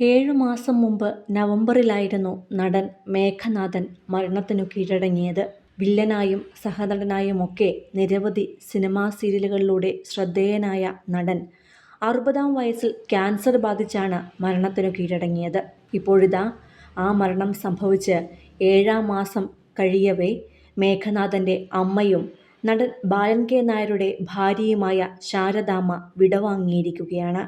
ഏഴു മാസം മുമ്പ് നവംബറിലായിരുന്നു നടൻ മേഘനാഥൻ മരണത്തിനു കീഴടങ്ങിയത്. വില്ലനായും സഹനടനായുമൊക്കെ നിരവധി സിനിമാ സീരിയലുകളിലൂടെ ശ്രദ്ധേയനായ നടൻ അറുപതാം വയസ്സിൽ ക്യാൻസർ ബാധിച്ചാണ് മരണത്തിനു കീഴടങ്ങിയത്. ഇപ്പോഴിതാ ആ മരണം സംഭവിച്ച് ഏഴാം മാസം കഴിയവേ മേഘനാഥന്റെ അമ്മയും നടൻ ബാലൻ കെ നായരുടെ ഭാര്യയുമായ ശാരദാമ്മ വിടവാങ്ങിയിരിക്കുകയാണ്.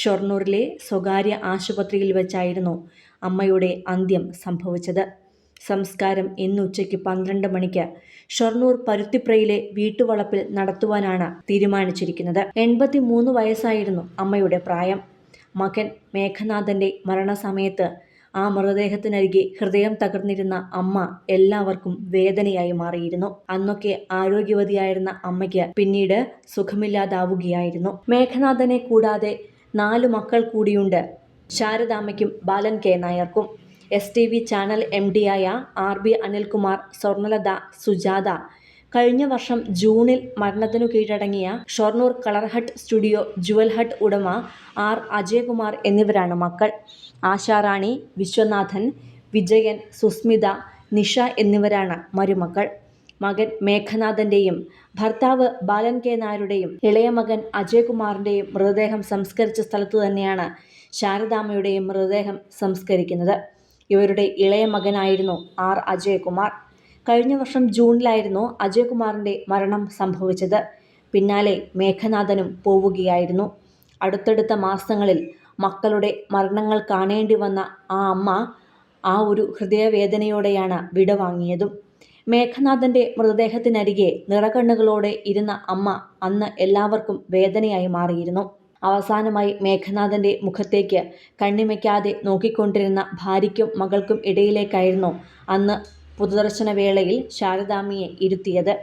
ഷൊർണൂരിലെ സ്വകാര്യ ആശുപത്രിയിൽ വെച്ചായിരുന്നു അമ്മയുടെ അന്ത്യം സംഭവിച്ചത്. സംസ്കാരം ഇന്ന് ഉച്ചയ്ക്ക് പന്ത്രണ്ട് മണിക്ക് ഷൊർണൂർ പരുത്തിപ്രയിലെ വീട്ടുവളപ്പിൽ നടത്തുവാനാണ് തീരുമാനിച്ചിരിക്കുന്നത്. എൺപത്തിമൂന്ന് വയസ്സായിരുന്നു അമ്മയുടെ പ്രായം. മകൻ മേഘനാഥന്റെ മരണസമയത്ത് ആ മൃതദേഹത്തിനരികെ ഹൃദയം തകർന്നിരുന്ന അമ്മ എല്ലാവർക്കും വേദനയായി മാറിയിരുന്നു. അന്നൊക്കെ ആരോഗ്യവതിയായിരുന്ന അമ്മയ്ക്ക് പിന്നീട് സുഖമില്ലാതാവുകയായിരുന്നു. മേഘനാഥനെ കൂടാതെ നാലു മക്കൾ കൂടിയുണ്ട് ശാരദാമ്മയ്ക്കും Balan K നായർക്കും. S T V channel M ഡിയായ R B Anilkumar, Swarnalatha, Sujatha. കഴിഞ്ഞ വർഷം ജൂണിൽ മരണത്തിനു കീഴടങ്ങിയ Shoranur colour hut studio jewel hut ഉടമ ആർ അജയകുമാർ എന്നിവരാണ് മക്കൾ. ആശാറാണി, വിശ്വനാഥൻ, വിജയൻ, സുസ്മിത, നിഷ എന്നിവരാണ് മരുമക്കൾ. മകൻ മേഘനാഥന്റെയും ഭർത്താവ് ബാലൻ കെ നായരുടെയും ഇളയ മകൻ അജയ്കുമാറിന്റെയും മൃതദേഹം സംസ്കരിച്ച സ്ഥലത്തു തന്നെയാണ് ശാരദാമ്മയുടെയും മൃതദേഹം സംസ്കരിക്കുന്നത്. ഇവരുടെ ഇളയ മകനായിരുന്നു ആർ അജയ്കുമാർ കഴിഞ്ഞ വർഷം ജൂണിലായിരുന്നു അജയ്കുമാറിന്റെ മരണം സംഭവിച്ചത്. പിന്നാലെ മേഘനാഥനും പോവുകയായിരുന്നു. അടുത്തടുത്ത മാസങ്ങളിൽ മക്കളുടെ മരണങ്ങൾ കാണേണ്ടി വന്ന ആ അമ്മ ആ ഒരു ഹൃദയവേദനയോടെയാണ് വിടവാങ്ങിയതും. മേഘനാഥന്റെ മൃതദേഹത്തിനരികെ നിറകണ്ണുകളോടെ ഇരുന്ന അമ്മ അന്ന് എല്ലാവർക്കും വേദനയായി മാറിയിരുന്നു. അവസാനമായി മേഘനാഥന്റെ മുഖത്തേക്ക് കണ്ണിമയ്ക്കാതെ നോക്കിക്കൊണ്ടിരുന്ന ഭാര്യയ്ക്കും മകൾക്കും ഇടയിലേക്കായിരുന്നു അന്ന് പൊതുദർശനവേളയിൽ ശാരദാമ്മയെ ഇരുത്തിയത്.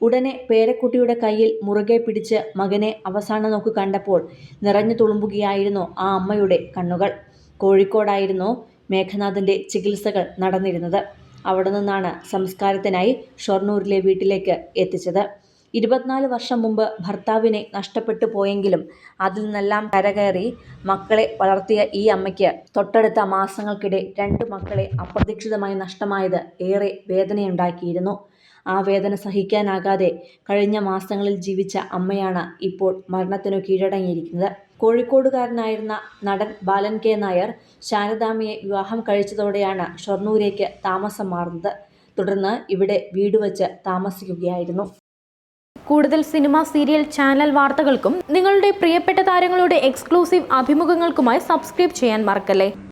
ഉടനെ പേരക്കുട്ടിയുടെ കയ്യിൽ മുറുകെ പിടിച്ച് മകനെ അവസാന നോക്ക് കണ്ടപ്പോൾ നിറഞ്ഞു തുളുമ്പുകയായിരുന്നു ആ അമ്മയുടെ കണ്ണുകൾ. കോഴിക്കോടായിരുന്നു മേഘനാഥന്റെ ചികിത്സകൾ നടന്നിരുന്നത്. അവിടെ നിന്നാണ് സംസ്കാരത്തിനായി ഷൊർണൂരിലെ വീട്ടിലേക്ക് എത്തിച്ചത്. ഇരുപത്തിനാല് വർഷം മുമ്പ് ഭർത്താവിനെ നഷ്ടപ്പെട്ടു പോയെങ്കിലും അതിൽ നിന്നെല്ലാം കരകയറി മക്കളെ വളർത്തിയ ഈ അമ്മയ്ക്ക് തൊട്ടടുത്ത മാസങ്ങൾക്കിടെ രണ്ട് മക്കളെ അപ്രതീക്ഷിതമായി നഷ്ടമായത് ഏറെ വേദനയുണ്ടാക്കിയിരുന്നു. ആ വേദന സഹിക്കാനാകാതെ കഴിഞ്ഞ മാസങ്ങളിൽ ജീവിച്ച അമ്മയാണ് ഇപ്പോൾ മരണത്തിനു കീഴടങ്ങിയിരിക്കുന്നത്. കോഴിക്കോടുകാരനായിരുന്ന നടൻ ബാലൻ കെ നായർ ശാരദാമ്മയെ വിവാഹം കഴിച്ചതോടെയാണ് ഷൊർണൂരേക്ക് താമസം മാറുന്നത്. തുടർന്ന് ഇവിടെ വീട് വച്ച് താമസിക്കുകയായിരുന്നു. കൂടുതൽ സിനിമ, സീരിയൽ, ചാനൽ വാർത്തകൾക്കും നിങ്ങളുടെ പ്രിയപ്പെട്ട താരങ്ങളുടെ എക്സ്ക്ലൂസീവ് അഭിമുഖങ്ങൾക്കുമായി സബ്സ്ക്രൈബ് ചെയ്യാൻ മറക്കല്ലേ